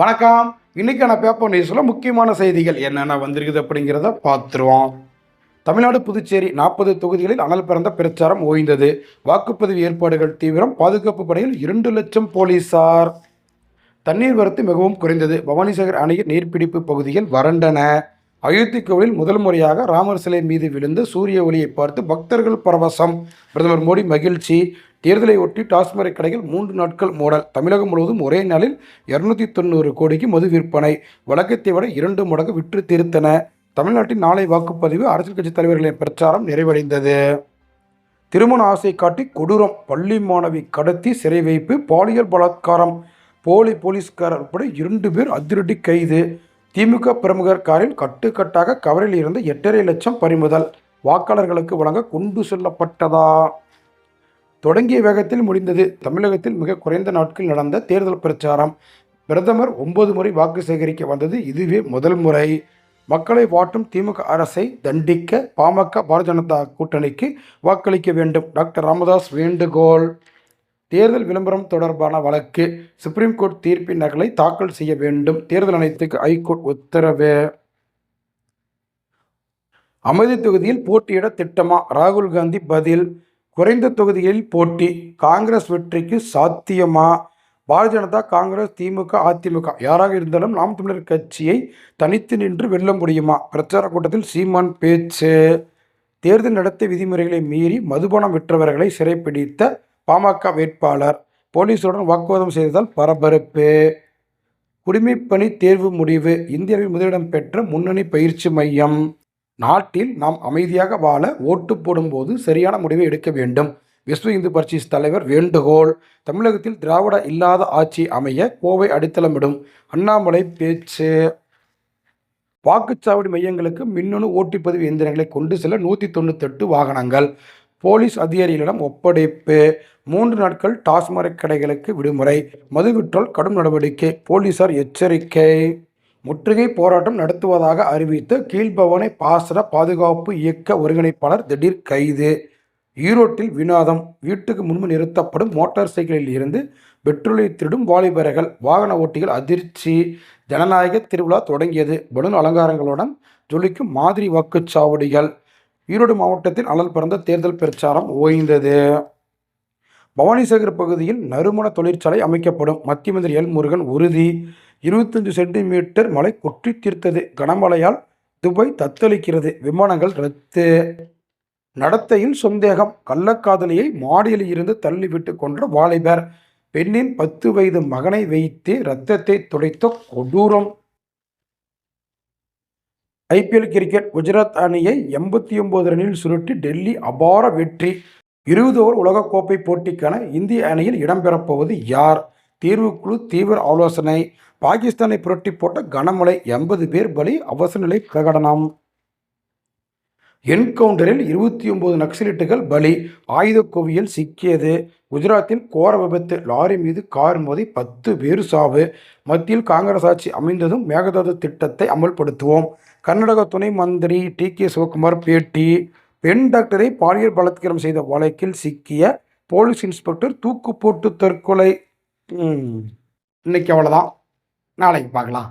வணக்கம். இன்னைக்கான பேப்பர் நியூஸில் முக்கியமான செய்திகள் என்னென்ன வந்திருக்குது அப்படிங்கிறத பார்த்துருவோம். தமிழ்நாடு புதுச்சேரி நாற்பது தொகுதிகளில் அனல் பிறந்த பிரச்சாரம் ஓய்ந்தது. வாக்குப்பதிவு ஏற்பாடுகள் தீவிரம் பாதுகாப்பு படையில் இரண்டு லட்சம் போலீசார். தண்ணீர் வரத்து மிகவும் குறைந்தது. பவானிசாகர் அணையின் நீர்பிடிப்பு பகுதிகள் வறண்டன. அயோத்தி கோவிலில் முதல் முறையாக ராமர் சிலை மீது விழுந்து சூரிய ஒளியை பார்த்து பக்தர்கள் பரவசம். பிரதமர் மோடி மகிழ்ச்சி. தேர்தலை ஒட்டி டாஸ்மாக் கடைகள் மூன்று நாட்கள் மூடல் தமிழகம் முழுவதும் ஒரே நாளில் இருநூத்தி தொண்ணூறு கோடிக்கு மது விற்பனை. வழக்கத்தை விட இரண்டு மடங்கு விற்று தீர்த்தன. தமிழ்நாட்டின் நாளை வாக்குப்பதிவு அரசியல் கட்சி தலைவர்களின் பிரச்சாரம் நிறைவடைந்தது. திருமண ஆசை காட்டி கொடூரம் பள்ளி மாணவி கடத்தி சிறை வைப்பு பாலியல் பலாத்காரம். போலி போலீஸ்காரர் உட்பட இரண்டு பேர் அதிரடி கைது. திமுக பிரமுகர் காரில் கட்டுக்கட்டாக கவரில் இருந்து எட்டரை லட்சம் பறிமுதல். வாக்காளர்களுக்கு வழங்க கொண்டு செல்லப்பட்டதா? தொடங்கிய வேகத்தில் முடிந்தது. தமிழகத்தில் மிக குறைந்த நாட்கள் நடந்த தேர்தல் பிரச்சாரம். பிரதமர் ஒன்பது முறை வாக்கு சேகரிக்க வந்தது இதுவே முதல் முறை. மக்களை வாட்டும் திமுக அரசை தண்டிக்க பாமக பாரதிய ஜனதா கூட்டணிக்கு வாக்களிக்க வேண்டும். டாக்டர் ராமதாஸ் வேண்டுகோள். தேர்தல் விளம்பரம் தொடர்பான வழக்கு. சுப்ரீம் கோர்ட் தீர்ப்பின் நகலை தாக்கல் செய்ய வேண்டும். தேர்தல் ஆணையத்துக்கு ஐகோர்ட் உத்தரவு. அமைதி தொகுதியில் போட்டியிட திட்டமா? ராகுல் காந்தி பதில். குறைந்த தொகுதியில் போட்டி காங்கிரஸ் வெற்றிக்கு சாத்தியமா? பாரதிய ஜனதா காங்கிரஸ் திமுக அதிமுக. யாராக இருந்தாலும் நாம் தமிழர் கட்சியை தனித்து நின்று வெல்ல முடியுமா? பிரச்சார கூட்டத்தில் சீமான் பேச்சு. தேர்தல் நடத்தை விதிமுறைகளை மீறி மதுபானம் விற்றவர்களை சிறைப்பிடித்த பாமக வேட்பாளர். போலீசுடன் வாக்குவாதம் செய்ததால் பரபரப்பு. குடிமைப்பணி தேர்வு முடிவு. இந்தியாவில் முதலிடம் பெற்ற முன்னணி பயிற்சி மையம். நாட்டில் நாம் அமைதியாக வாழ ஓட்டு போடும்போது சரியான முடிவை எடுக்க வேண்டும். விஸ்வ இந்து பரிஷத் தலைவர் வேண்டுகோள். தமிழகத்தில் திராவிட இல்லாத ஆட்சி அமைய கோவை அடித்தளமிடும். அண்ணாமலை பேச்சு. வாக்குச்சாவடி மையங்களுக்கு மின்னணு ஓட்டுப்பதிவு இயந்திரங்களை கொண்டு செல்ல நூற்றி தொண்ணூத்தெட்டு வாகனங்கள். போலீஸ் அதிகாரிகளிடம் ஒப்படைப்பு. மூன்று நாட்கள் டாஸ்மாக் கடைகளுக்கு விடுமுறை. மதுவிற்றோல் கடும் நடவடிக்கை. போலீசார் எச்சரிக்கை. முற்றுகை போராட்டம் நடத்துவதாக அறிவித்த கீழ்பவனை பாசன பாதுகாப்பு இயக்க ஒருங்கிணைப்பாளர் திடீர் கைது. ஈரோட்டில் வினோதம். வீட்டுக்கு முன்பு நிறுத்தப்படும் மோட்டார் சைக்கிளில் இருந்து பெட்ரோலை திருடும் வாலிபர்கள். வாகன ஓட்டிகள் அதிர்ச்சி. ஜனநாயக திருவிழா தொடங்கியது. பலூன் அலங்காரங்களுடன் ஜொலிக்கும் மாதிரி வாக்குச்சாவடிகள். ஈரோடு மாவட்டத்தில் அனல் பறந்த தேர்தல் பிரச்சாரம் ஓய்ந்தது. பவானிசாகர் பகுதியில் நறுமண தொழிற்சாலை அமைக்கப்படும். மத்திய மந்திரி எல் முருகன் உறுதி. இருபத்தஞ்சு சென்டிமீட்டர் மழை கொற்றி தீர்த்தது. கனமழையால் துபாய் தத்தளிக்கிறது. விமானங்கள் ரத்து. நடத்தையில் சந்தேகம். கள்ளக்காதலியை மாடியில் இருந்து தள்ளிவிட்டு கொன்ற வாலிபர். பெண்ணின் பத்து வயது மகனை வைத்து ரத்தத்தை துடைத்த கொடூரம். ஐபிஎல் கிரிக்கெட் குஜராத் அணியை எண்பத்தி ஒன்பது ரனில் சுருட்டி டெல்லி அபார வெற்றி. இருபது ஓவர் உலகக்கோப்பை போட்டிக்கான இந்திய அணியில் இடம்பெறப்போவது யார்? தீர்வுக்குழு தீவிர ஆலோசனை. பாகிஸ்தானை புரட்டி போட்ட கனமழை எண்பது பேர் பலி அவசரநிலை பிரகடனம். என்கவுண்டரில் இருபத்தி ஒன்பது நக்சலிட்டுகள் பலி ஆயுத குவியல் சிக்கியது. குஜராத்தில் கோர விபத்து லாரி மீது கார் மோதி பத்து பேர் சாவு. மத்தியில் காங்கிரஸ் ஆட்சி அமைந்ததும் மேகதாது திட்டத்தை அமல்படுத்துவோம். கர்நாடக துணை மந்திரி டி கே சிவகுமார் பேட்டி. பெண் டாக்டரை பாலியல் பலாத்காரம் செய்த வழக்கில் சிக்கிய போலீஸ் இன்ஸ்பெக்டர் தூக்கு போட்டு தற்கொலை. இன்னைக்கு அவ்வளோதான் நாளைக்கு பார்க்கலாம்.